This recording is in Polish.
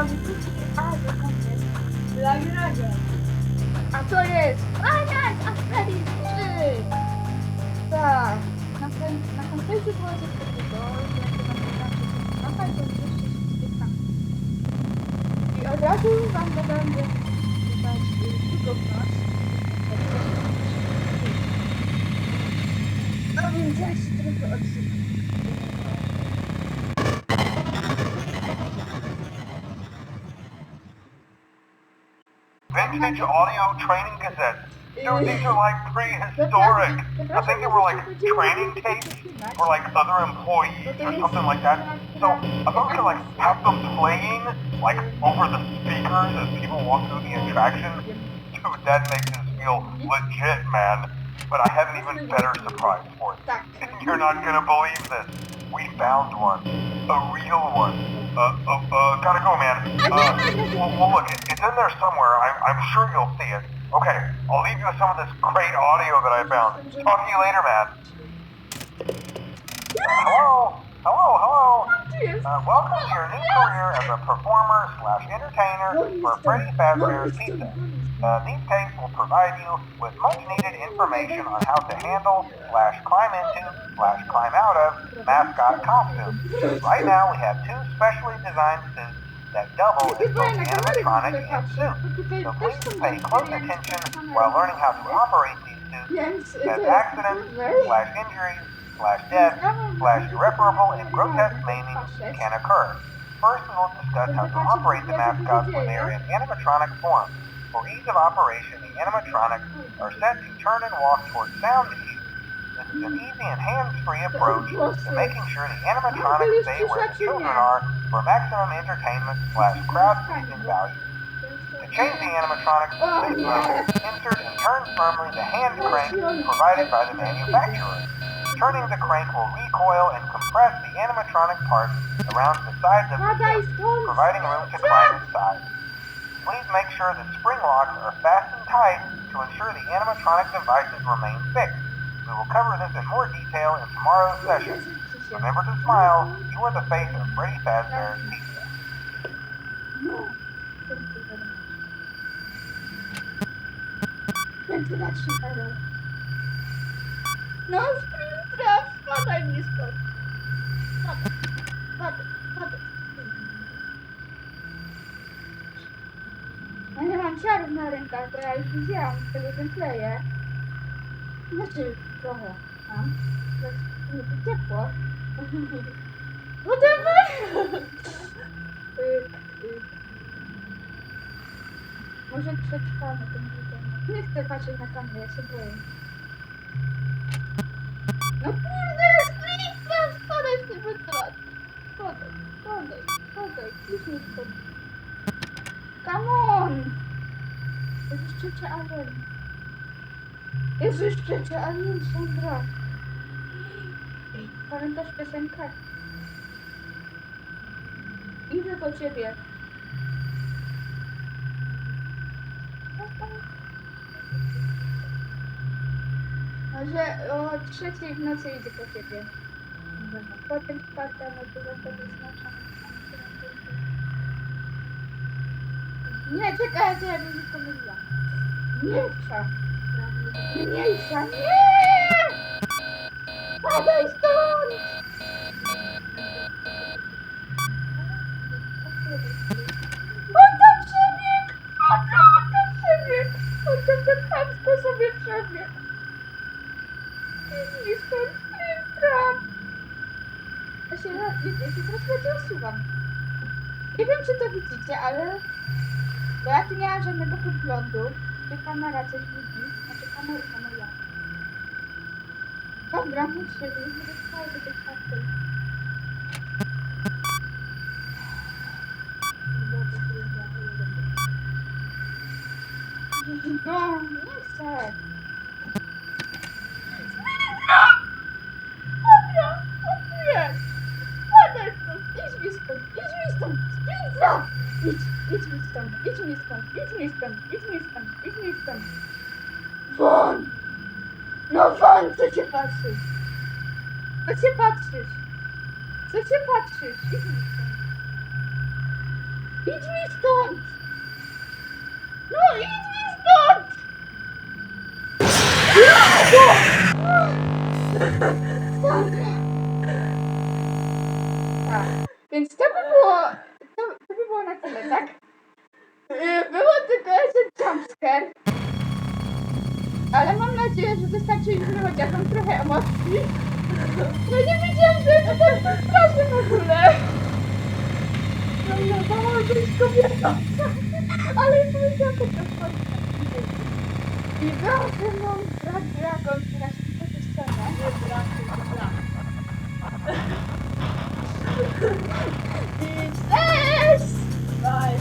A, to jest Final Fantasy 3. Tak. Na, na końcu było coś takiego, że jak to wam zobaczyć mapę, to jeszcze się tam. I od razu wam będę czytać tylko w noc. No więc ja się trochę odsypię. Vintage audio training cassettes. Dude, these are like prehistoric. I think they were like training tapes for like other employees or something like that. So I thought we could like have them playing like over the speakers as people walk through the attraction. Dude, that makes us feel legit, man. But I have an even better surprise for you. You're not gonna believe this. We found one. A real one. Uh, uh, uh, gotta go, man. Uh, well, well look, it, it's in there somewhere. I'm, I'm sure you'll see it. Okay, I'll leave you with some of this great audio that I found. Talk to you later, man. Hello? Hello, hello. Uh, welcome to your new career as a performer slash entertainer for Freddy Fazbear's Pizza. Uh, these tapes will provide you with much needed information on how to handle slash climb into slash climb out of mascot costumes. Right now we have two specially designed suits that double as both animatronic and suit. So please pay close attention while learning how to operate these suits as accidents slash injuries slash death slash irreparable and grotesque maiming can occur. First, we will discuss how to operate the mascots when they are in animatronic form. For ease of operation, the animatronics are set to turn and walk towards sound cues. This is an easy and hands-free approach to making sure the animatronics stay where the children are for maximum entertainment slash crowd-pleasing value. To change the animatronics to mode, insert and turn firmly the hand crank provided by the manufacturer. Turning the crank will recoil and compress the animatronic parts around the sides of the stąd! providing room to climb inside. Please make sure the spring locks are fastened tight to ensure the animatronic devices remain fixed. We will cover this in more detail in tomorrow's session. Remember to smile. You are the face of Freddy Fazbear's Pizza. No. Spadaj mi stąd. Ja nie mam ciarów na rękach, bo ja już widziałam z tego gameplaya. Znaczy, trochę mam. Jest nie to ciepło. Whatever! Y, y. Może przetrwamy ten budynek. Nie chcę patrzeć na kamerę, ja się boję. No kurde, Wentylacji! Spadaj, spadaj, spadaj, już nie stąd. Come on! Jest jeszcze alien. Jest jeszcze alien, Sandra. Pamiętasz piosenkę? Idę po ciebie. Może o trzeciej w nocy idzie po ciebie. Potem czwarta, to wyznaczam. Nie, czekaj, ja bym się pomyliła. Mniejsza. Mniejsza, nie! Padaj stąd! Tam, on tam przebiegł! On tam tak chamsko sobie przebiegł! Nie stąd Sprintra! Ja się, ja, ja teraz bardziej usuwam. Nie wiem, czy to widzicie, ale... Bo ja tu nie mam żadnego podglądu. Czy kamera coś widzi? Znaczy kamerka moja. Dobra, muszę, żeby nie dostało do tej karty. No, nie chcę. Sprintra! Dobra, odbierz! Padaj stąd, idź mi stąd, idź mi stąd! Sprintra! Idź, idź mi stąd, idź mi stąd, idź mi stąd, idź mi stąd, idź mi stąd! Won! No won, co cię patrzysz? Co cię patrzysz? Co cię patrzysz? Idź mi stąd. Idź mi stąd! No idź mi stąd! Dobra. Tak. Więc to by było, było na tyle, tak? Yy, Było tylko jeszcze jumpscare. Ale mam nadzieję, że wystarczy im chociaż mam trochę emocji. No nie wiedziałam, że to tak straszne w ogóle. No ja bałam, że jest kobieta. Ale powiedziałam to tak I była ze mną brat Dragon, która się tylko scenę. Nie, brak, to brak. I cześć! Bye.